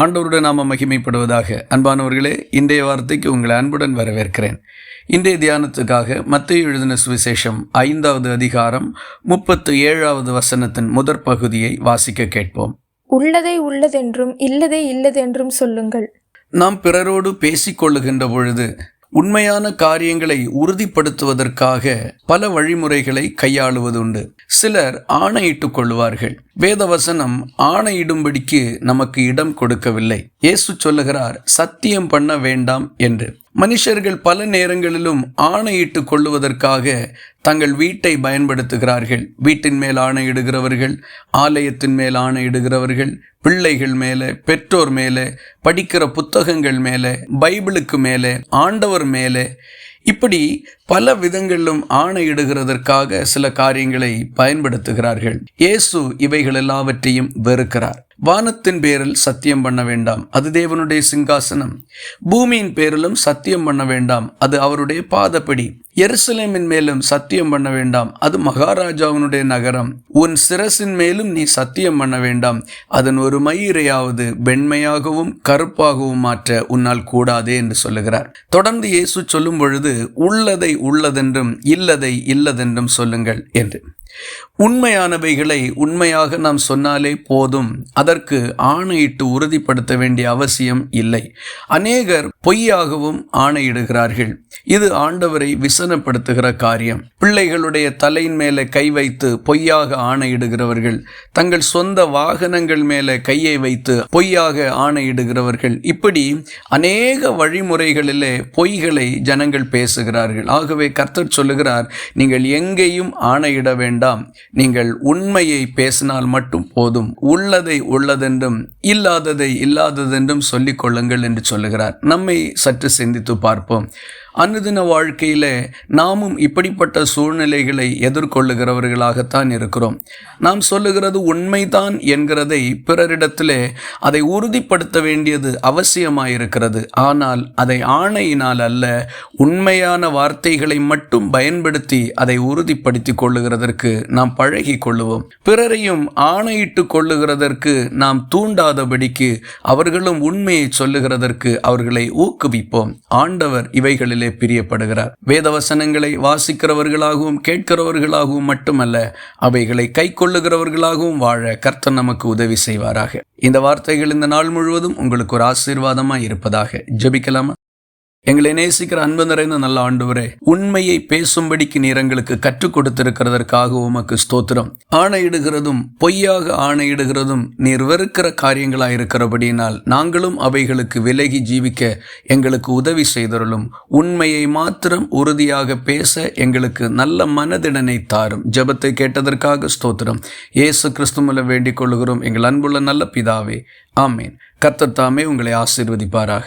ஆண்டவருடைய நாம மகிமைப்படுவதாக. அன்பானவர்களே இன்றைய வார்த்தைக்கு உங்களை அன்புடன் வரவேற்கிறேன். இன்றைய தியானத்துக்காக மத்திய எழுதின சுவிசேஷம் ஐந்தாவது அதிகாரம் முப்பத்து ஏழாவது வசனத்தின் முதற் பகுதியை வாசிக்க கேட்போம். உள்ளதை உள்ளதென்றும் இல்லதை இல்லதென்றும் சொல்லுங்கள். நாம் பிறரோடு பேசிக்கொள்ளுகின்ற பொழுது உண்மையான காரியங்களை உறுதிப்படுத்துவதற்காக பல வழிமுறைகளை கையாளுவதுண்டு. சிலர் ஆணையிட்டுக் கொள்வார்கள். வேதவசனம் ஆணையிடும்படிக்கு நமக்கு இடம் கொடுக்கவில்லை. இயேசு சொல்லுகிறார் சத்தியம் பண்ண வேண்டாம் என்று. மனுஷர்கள் பல நேரங்களிலும் ஆணையிட்டு கொள்ளுவதற்காக தங்கள் வீட்டை பயன்படுத்துகிறார்கள். வீட்டின் மேல் ஆணையிடுகிறவர்கள் ஆலயத்தின் மேல் ஆணையிடுகிறவர்கள் பிள்ளைகள் மேலே பெற்றோர் மேலே படிக்கிற புத்தகங்கள் மேலே பைபிளுக்கு மேலே ஆண்டவர் மேலே. இப்படி பல விதங்களிலும் ஆணையிடுகிறதற்காக சில காரியங்களை பயன்படுத்துகிறார்கள். இயேசு இவைகள் எல்லாவற்றையும் வெறுக்கிறார். வானத்தின் பேரில் சத்தியம் பண்ண வேண்டாம். அது தேவனுடைய சிங்காசனம். பூமியின் பேரிலும் சத்தியம் பண்ண வேண்டாம். அது அவருடைய பாதப்படி. எருசலேமின் மேலும் சத்தியம் பண்ண வேண்டாம். அது மகாராஜாவினுடைய நகரம். உன் சிரசின் மேலும் நீ சத்தியம் பண்ண வேண்டாம். அதன் ஒரு மயிரையாவது வெண்மையாகவும் கருப்பாகவும் மாற்ற உன்னால் கூடாதே என்று சொல்லுகிறார். தொடர்ந்து இயேசு சொல்லும் பொழுது உள்ளதை உள்ளதென்றும் இல்லதை இல்லதென்றும் சொல்லுங்கள் என்று. உண்மையானவைகளை உண்மையாக நாம் சொன்னாலே போதும். அதற்கு ஆணையிட்டு உறுதிப்படுத்த வேண்டிய அவசியம் இல்லை. அநேகர் பொய்யாகவும் ஆணையிடுகிறார்கள். இது ஆண்டவரை விசனப்படுத்துகிற காரியம். பிள்ளைகளுடைய தலையின் மேலே கை வைத்து பொய்யாக ஆணையிடுகிறவர்கள் தங்கள் சொந்த வாகனங்கள் மேலே கையை வைத்து பொய்யாக ஆணையிடுகிறவர்கள் இப்படி அநேக வழிமுறைகளிலே பொய்களை ஜனங்கள் பேசுகிறார்கள். ஆகவே கர்த்தர் சொல்லுகிறார் நீங்கள் எங்கேயும் ஆணையிட வேண்டாம். நீங்கள் உண்மையை பேசினால் மட்டும் போதும். உள்ளதை உள்ளதென்றும் இல்லாததை இல்லாததென்றும் சொல்லிக் கொள்ளுங்கள் என்று சொல்லுகிறார். நம்மை சற்று சிந்தித்து பார்ப்போம். அனுதின வாழ்க்கையில் நாமும் இப்படிப்பட்ட சூழ்நிலைகளை எதிர்கொள்ளுகிறவர்களாகத்தான் இருக்கிறோம். நாம் சொல்லுகிறது உண்மைதான் என்கிறதை பிறரிடத்திலே அதை உறுதிப்படுத்த வேண்டியது அவசியமாயிருக்கிறது. ஆனால் அதை ஆணையினால் அல்ல உண்மையான வார்த்தைகளை மட்டும் பயன்படுத்தி அதை உறுதிப்படுத்தி கொள்ளுகிறதற்கு நாம் பழகி கொள்ளுவோம். பிறரையும் ஆணையிட்டு கொள்ளுகிறதற்கு நாம் தூண்டாதபடிக்கு அவர்களும் உண்மையை சொல்லுகிறதற்கு அவர்களை ஊக்குவிப்போம். ஆண்டவர் இவைகளிலே பிரியப்படுகிறார். வேதவசனங்களை வாசிக்கிறவர்களாகவும் கேட்கிறவர்களாகவும் மட்டுமல்ல அவைகளை கை கொள்ளுகிறவர்களாகவும் வாழ கர்த்தர் நமக்கு உதவி செய்வாராக. இந்த வார்த்தைகள் இந்த நாள் முழுவதும் உங்களுக்கு ஒரு ஆசீர்வாதமாக இருப்பதாக ஜபிக்கலாமா? எங்களை நேசிக்கிற அன்பு நிறைந்த நல்ல ஆண்டவரே உண்மையை பேசும்படிக்கு நீர் எங்களுக்கு கற்றுக் கொடுத்திருக்கிறதற்காக உமக்கு ஸ்தோத்திரம். ஆணையிடுகிறதும் பொய்யாக ஆணையிடுகிறதும் நீர் வெறுக்கிற காரியங்களாக இருக்கிறபடியினால் நாங்களும் அவைகளுக்கு விலகி ஜீவிக்க எங்களுக்கு உதவி செய்தருளும். உண்மையை மாத்திரம் உறுதியாக பேச எங்களுக்கு நல்ல மனதிடனை தாரும். ஜெபத்தை கேட்டதற்காக ஸ்தோத்திரம். இயேசு கிறிஸ்துமல வேண்டிக் கொள்கிறோம் எங்கள் அன்புள்ள நல்ல பிதாவே ஆமேன். கத்தத்தாமே தாமே உங்களை ஆசீர்வதிப்பாராக.